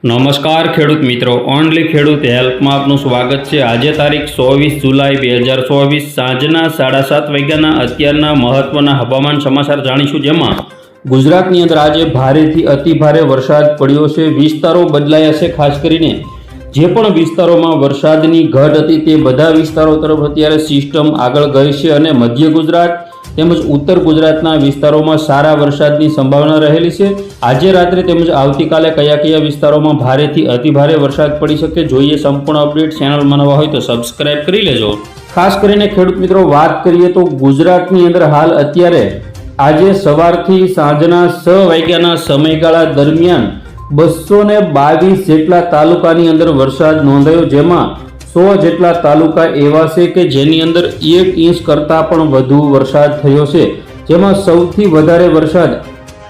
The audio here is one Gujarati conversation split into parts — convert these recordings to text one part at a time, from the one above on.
નમસ્કાર ખેડૂત મિત્રો. ઓનલી ખેડૂત હેલ્પમાં આપનું સ્વાગત છે. આજે તારીખ ચોવીસ જુલાઈ બે હજાર ચોવીસ સાંજના સાડા સાત વાગ્યાના અત્યારના મહત્વના હવામાન સમાચાર જાણીશું જેમાં ગુજરાતની અંદર આજે ભારેથી અતિભારે વરસાદ પડ્યો છે. વિસ્તારો બદલાયા છે, ખાસ કરીને જે પણ વિસ્તારોમાં વરસાદની ઘટ હતી તે બધા વિસ્તારો તરફ અત્યારે સિસ્ટમ આગળ ગઈ છે અને મધ્ય ગુજરાત તેમજ ઉત્તર ગુજરાતના વિસ્તારોમાં સારા વરસાદની સંભાવના રહેલી છે. આજે રાત્રે તેમજ આવતીકાલે કયા કયા વિસ્તારોમાં ભારેથી અતિભારે વરસાદ પડી શકે જોઈએ સંપૂર્ણ અપડેટ ચેનલમાં નવા હોય તો સબસ્ક્રાઇબ કરી લેજો. ખાસ કરીને ખેડૂત મિત્રો, વાત કરીએ તો ગુજરાતની અંદર હાલ અત્યારે આજે સવારથી સાંજના છ વાગ્યાના સમયગાળા દરમિયાન બસો ને બાવીસ જેટલા તાલુકાની અંદર વરસાદ નોંધાયો, જેમાં સો જેટલા તાલુકા એવા છે કે જેની અંદર એક ઇંચ કરતાં પણ વધુ વરસાદ થયો છે. જેમાં સૌથી વધારે વરસાદ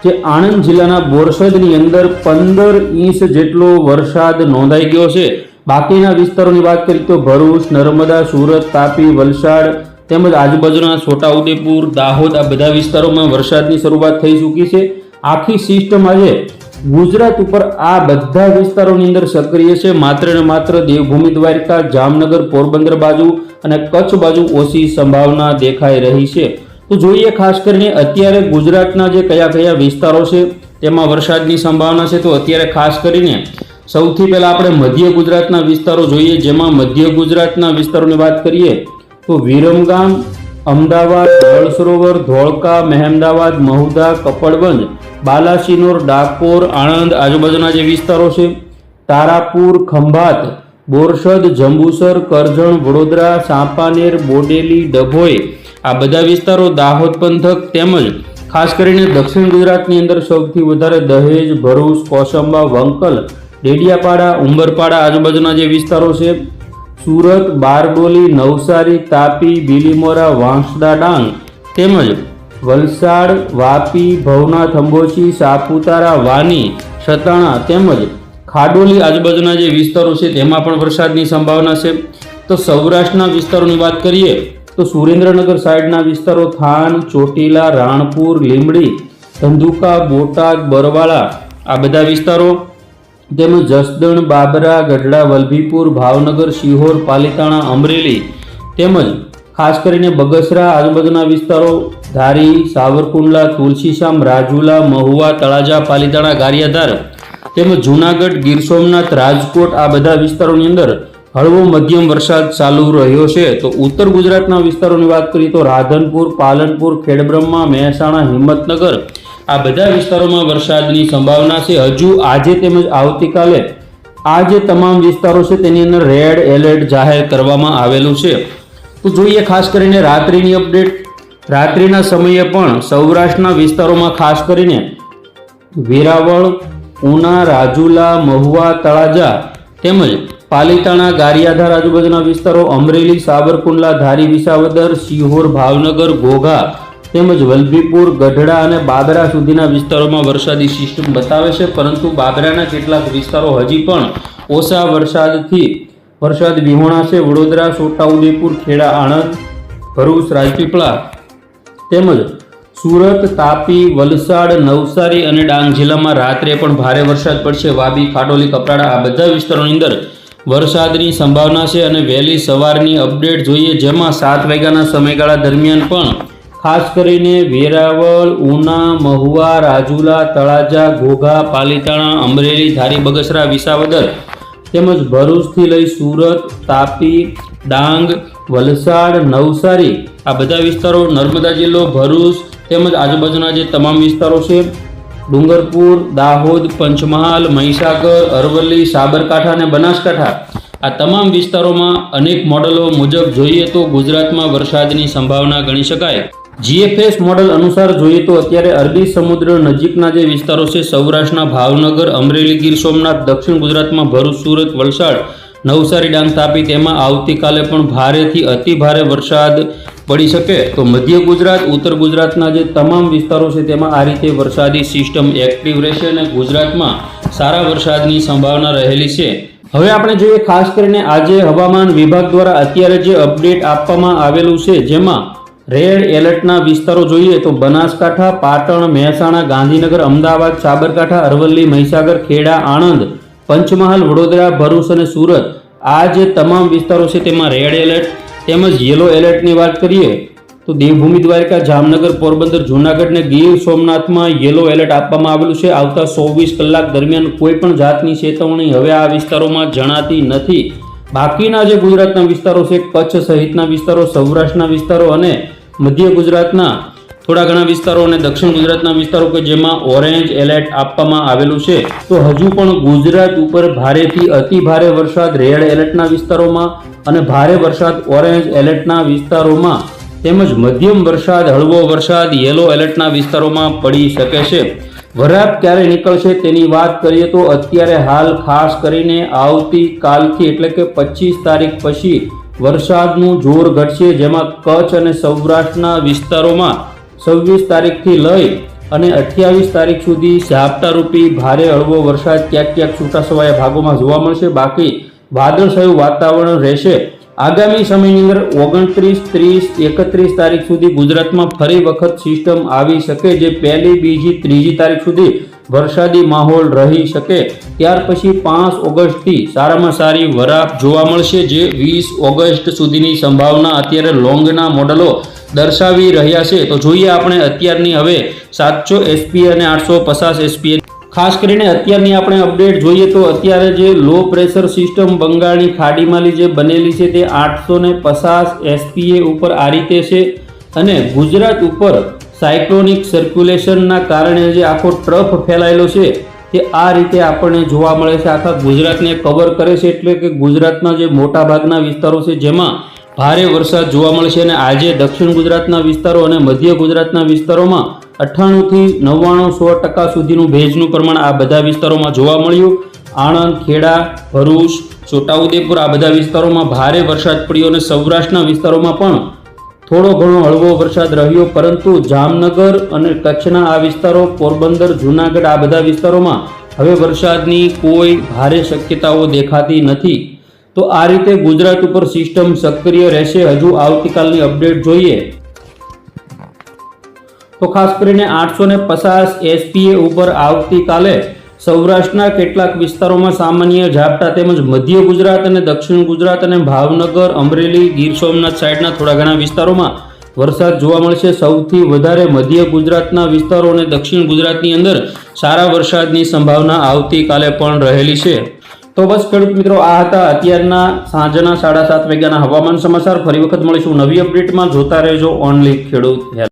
જે આણંદ જિલ્લાના બોરસદની અંદર પંદર ઇંચ જેટલો વરસાદ નોંધાઈ ગયો છે. બાકીના વિસ્તારોની વાત કરીએ તો ભરૂચ, નર્મદા, સુરત, તાપી, વલસાડ તેમજ આજુબાજુના છોટાઉદેપુર, દાહોદ આ બધા વિસ્તારોમાં વરસાદની શરૂઆત થઈ ચૂકી છે. આખી સિસ્ટમ આજે ગુજરાત ઉપર આ બધા વિસ્તારોની અંદર સક્રિય છે. માત્ર ને માત્ર દેવભૂમિ દ્વારકા, જામનગર, પોરબંદર બાજુ અને કચ્છ બાજુ ઓછી સંભાવના દેખાઈ રહી છે. તો જોઈએ ખાસ કરીને અત્યારે ગુજરાતના જે કયા કયા વિસ્તારો છે, તેમાં વરસાદની સંભાવના છે. તો અત્યારે ખાસ કરીને સૌથી પહેલા આપણે મધ્ય ગુજરાતના વિસ્તારો જોઈએ. જેમાં મધ્ય ગુજરાતના વિસ્તારોની વાત કરીએ, તો વિરમગામ, અમદાવાદ દળ સરોવર, ધોળકા, મહેમદાવાદ મહુદા કપડવંજ બાલાસિનોર, ડાકોર, આણંદ આજુબાજુના જે વિસ્તારો છે, તારાપુર, ખંભાત, બોરસદ, જંબુસર, કરજણ, વડોદરા, સાંપાનેર, બોડેલી, ડભોઈ આ બધા વિસ્તારો દાહોદ પંથક તેમજ ખાસ કરીને દક્ષિણ ગુજરાતની અંદર સૌથી વધારે દહેજ, ભરૂચ, કોસંબા, વંકલ, ડેડિયાપાડા, ઉંબરપાડા આજુબાજુના જે વિસ્તારો છે, સુરત, બારડોલી, નવસારી, તાપી, બીલીમોરા, વાંસદા ડાંગ તેમજ વલસાડ, વાપી, ભવનાથ, અંબોચી, સાપુતારા, વાની, સતાણા તેમજ ખાડોલી આજુબાજુના જે વિસ્તારો છે તેમાં પણ વરસાદની સંભાવના છે. તો સૌરાષ્ટ્રના વિસ્તારોની વાત કરીએ તો સુરેન્દ્રનગર સાઈડના વિસ્તારો થાન, ચોટીલા, રાણપુર, લીંબડી, ધંધુકા, બોટાદ, બરવાળા આ બધા વિસ્તારો તેમજ જસદણ, બાબરા, ગઢડા, વલભીપુર, ભાવનગર, શિહોર, પાલિતાણા, અમરેલી તેમજ ખાસ કરીને બગસરા આજુબાજુના વિસ્તારો ધારી, સાવરકુંડલા, તુલસીશામ, રાજુલા, મહુવા, તળાજા, પાલીતાણા, ગારિયાધાર તેમજ જૂનાગઢ, ગીર સોમનાથ, રાજકોટ આ બધા વિસ્તારોની અંદર હળવો મધ્યમ વરસાદ ચાલુ રહ્યો છે. તો ઉત્તર ગુજરાતના વિસ્તારોની વાત કરીએ તો રાધનપુર, પાલનપુર, ખેડબ્રહ્મા, મહેસાણા, હિંમતનગર આ બધા વિસ્તારોમાં વરસાદની સંભાવના છે. હજુ આજે તેમજ આવતીકાલે આ જે તમામ વિસ્તારો છે તેની અંદર રેડ એલર્ટ જાહેર કરવામાં આવેલું છે. તો જોઈએ ખાસ કરીને રાત્રિની અપડેટ. રાત્રિના સમયે પણ સૌરાષ્ટ્રના વિસ્તારોમાં ખાસ કરીને વેરાવળ, ઉના, રાજુલા, મહુવા, તળાજા તેમજ પાલિતાણા, ગારિયાધાર આજુબાજુના વિસ્તારો, અમરેલી સાબરકુંડલા ધારી વિસાવદર સિહોર ભાવનગર ઘોઘા તેમજ વલભીપુર, ગઢડા અને બાબરા સુધીના વિસ્તારોમાં વરસાદી સિસ્ટમ બતાવે છે. પરંતુ બાબરાના કેટલાક વિસ્તારો હજી પણ ઓછા વરસાદથી વરસાદ વિહોણા છે વડોદરા છોટાઉદેપુર ખેડા, આણંદ, ભરૂચ રાજપીપળા તેમજ સુરત, તાપી, વલસાડ, નવસારી અને ડાંગ જિલ્લામાં રાત્રે પણ ભારે વરસાદ પડશે. વાબી, ખાટોલી, કપરાડા આ બધા વિસ્તારોની અંદર વરસાદની સંભાવના છે અને વહેલી સવારની અપડેટ જોઈએ, જેમાં સાત વાગ્યાના સમયગાળા દરમિયાન પણ ખાસ કરીને વેરાવળ, ઉના, મહુવા, રાજુલા, તળાજા, ઘોઘા, પાલિતાણા, અમરેલી, ધારી, બગસરા, વિસાવદર તેમજ ભરૂચથી લઈ સુરત, તાપી, ડાંગ, વલસાડ, નવસારી આ બધા વિસ્તારો નર્મદા જિલ્લો, ભરૂચ તેમજ આજુબાજુના જે તમામ વિસ્તારો છે, ડુંગરપુર, દાહોદ, પંચમહાલ, મહીસાગર, અરવલ્લી, સાબરકાંઠા અને બનાસકાંઠા. આ તમામ વિસ્તારોમાં અનેક મોડલો મુજબ જોઈએ તો ગુજરાતમાં વરસાદની સંભાવના ગણી શકાય. જીએફએસ મોડલ અનુસાર જોઈએ તો અત્યારે અરબી સમુદ્ર નજીકના જે વિસ્તારો છે, સૌરાષ્ટ્રના ભાવનગર, અમરેલી, ગીર સોમનાથ, દક્ષિણ ગુજરાતમાં ભરૂચ, સુરત, વલસાડ, નવસારી, ડાંગ, તાપી તેમાં આવતીકાલે પણ ભારેથી અતિ ભારે વરસાદ પડી શકે તો મધ્ય ગુજરાત, ઉત્તર ગુજરાતના જે તમામ વિસ્તારો છે તેમાં આ રીતે વરસાદી સિસ્ટમ એક્ટિવ રહેશે અને ગુજરાતમાં સારા વરસાદની સંભાવના રહેલી છે. હવે આપણે જોઈએ ખાસ કરીને આજે હવામાન વિભાગ દ્વારા અત્યારે જે અપડેટ આપવામાં આવેલું છે જેમાં રેડ એલર્ટના વિસ્તારો જોઈએ તો બનાસકાંઠા, પાટણ, મહેસાણા, ગાંધીનગર, અમદાવાદ, સાબરકાંઠા, અરવલ્લી, મહીસાગર, ખેડા, આણંદ, પંચમહાલ, વડોદરા, ભરૂચ અને સુરત આ જે તમામ વિસ્તારો છે તેમાં રેડ એલર્ટ તેમજ યલો એલર્ટની વાત કરીએ, તો દેવભૂમિ દ્વારકા જામનગર પોરબંદર જૂનાગઢ અને ગીર સોમનાથમાં યલો એલર્ટ આપવામાં આવેલું છે. આવતા ચોવીસ કલાક દરમિયાન કોઈ પણ જાતની ચેતવણી હવે આ વિસ્તારોમાં જણાતી નથી. બાકીના જે ગુજરાતના વિસ્તારો છે, કચ્છ સહિતના વિસ્તારો, સૌરાષ્ટ્રના વિસ્તારો અને મધ્ય ગુજરાતના થોડા ઘણા વિસ્તારો અને દક્ષિણ ગુજરાતના વિસ્તારો કે જેમાં ઓરેન્જ એલર્ટ આપવામાં આવેલું છે. તો હજુ પણ ગુજરાત ઉપર ભારેથી અતિ ભારે વરસાદ રેડ એલર્ટના વિસ્તારોમાં અને ભારે વરસાદ ઓરેન્જ એલર્ટના વિસ્તારોમાં તેમજ મધ્યમ વરસાદ, હળવો વરસાદ, યલો એલર્ટના વિસ્તારોમાં પડી શકે છે. વરાપ ક્યારે નીકળશે તેની વાત કરીએ તો અત્યારે હાલ ખાસ કરીને આવતીકાલથી એટલે કે પચીસ તારીખ પછી વરસાદનું જોર ઘટશે જેમાં કચ્છ અને સૌરાષ્ટ્રના વિસ્તારોમાં છવ્વીસ તારીખથી લઈ અને અઠ્યાવીસ તારીખ સુધી ઝાપટારૂપી ભારે હળવો વરસાદ ક્યાંક ક્યાંક છૂટાછવાયા ભાગોમાં જોવા મળશે. બાકી વાદળછાયું વાતાવરણ રહેશે. આગામી સમયની અંદર ઓગણત્રીસ, ત્રીસ, એકત્રીસ તારીખ સુધી ગુજરાતમાં ફરી વખત સિસ્ટમ આવી શકે જે પહેલી, બીજી, ત્રીજી તારીખ સુધી વરસાદી માહોલ રહી શકે. ત્યાર પછી પાંચ ઓગસ્ટથી સારામાં સારી વરાપ જોવા મળશે જે વીસ ઓગસ્ટ સુધીની સંભાવના. અત્યારે લોંગના મોડલો દર્શાવી રહ્યા છે. તો જોઈએ આપણે અત્યારની હવે સાતસો એસપી અને આઠસો પચાસ એસપી ખાસ કરીને અત્યારની આપણે અપડેટ જોઈએ તો અત્યારે જે લો પ્રેશર સિસ્ટમ બંગાળની ખાડીમાંની જે બનેલી છે તે આઠસો ને પચાસ એસપીએ ઉપર આ રીતે છે. અને ગુજરાત ઉપર સાયક્લોનિક સર્ક્યુલેશનના કારણે જે આખો ટ્રફ ફેલાયેલો છે તે આ રીતે આપણને જોવા મળે છે. આખા ગુજરાતને કવર કરે છે એટલે કે ગુજરાતના જે મોટા ભાગના વિસ્તારો છે જેમાં ભારે વરસાદ જોવા મળશે અને આજે દક્ષિણ ગુજરાતના વિસ્તારો અને મધ્ય ગુજરાતના વિસ્તારોમાં અઠ્ઠાણુંથી નવ્વાણું સો ટકા સુધીનું ભેજનું પ્રમાણ આ બધા વિસ્તારોમાં જોવા મળ્યું. આણંદ, ખેડા, ભરૂચ, છોટાઉદેપુર આ બધા વિસ્તારોમાં ભારે વરસાદ પડ્યો અને સૌરાષ્ટ્રના વિસ્તારોમાં પણ થોડો ઘણો હળવો વરસાદ રહ્યો, પરંતુ જામનગર અને કચ્છના આ વિસ્તારો, પોરબંદર, જૂનાગઢ આ બધા વિસ્તારોમાં હવે વરસાદની કોઈ ભારે શક્યતાઓ દેખાતી નથી. તો આ રીતે ગુજરાત ઉપર સિસ્ટમ સક્રિય રહેશે, હજુ આવતીકાલની અપડેટ જોઈએ. તો ખાસ કરીને આઠસો ને પચાસ એસપીએ ઉપર આવતીકાલે સૌરાષ્ટ્રના કેટલાક વિસ્તારોમાં સામાન્ય ઝાપટા તેમજ મધ્ય ગુજરાત અને દક્ષિણ ગુજરાત અને ભાવનગર, અમરેલી, ગીર સોમનાથ સાઈડના થોડા ઘણા વિસ્તારોમાં વરસાદ જોવા મળશે. સૌથી વધારે મધ્ય ગુજરાતના વિસ્તારો અને દક્ષિણ ગુજરાતની અંદર સારા વરસાદની સંભાવના આવતીકાલે પણ રહેલી છે. તો બસ ખેડૂત મિત્રો, આ હતા અત્યારના સાંજના સાડા સાત વાગ્યાના હવામાન સમાચાર. ફરી વખત મળીશું નવી અપડેટમાં. જોતા રહેજો ઓનલી ખેડૂત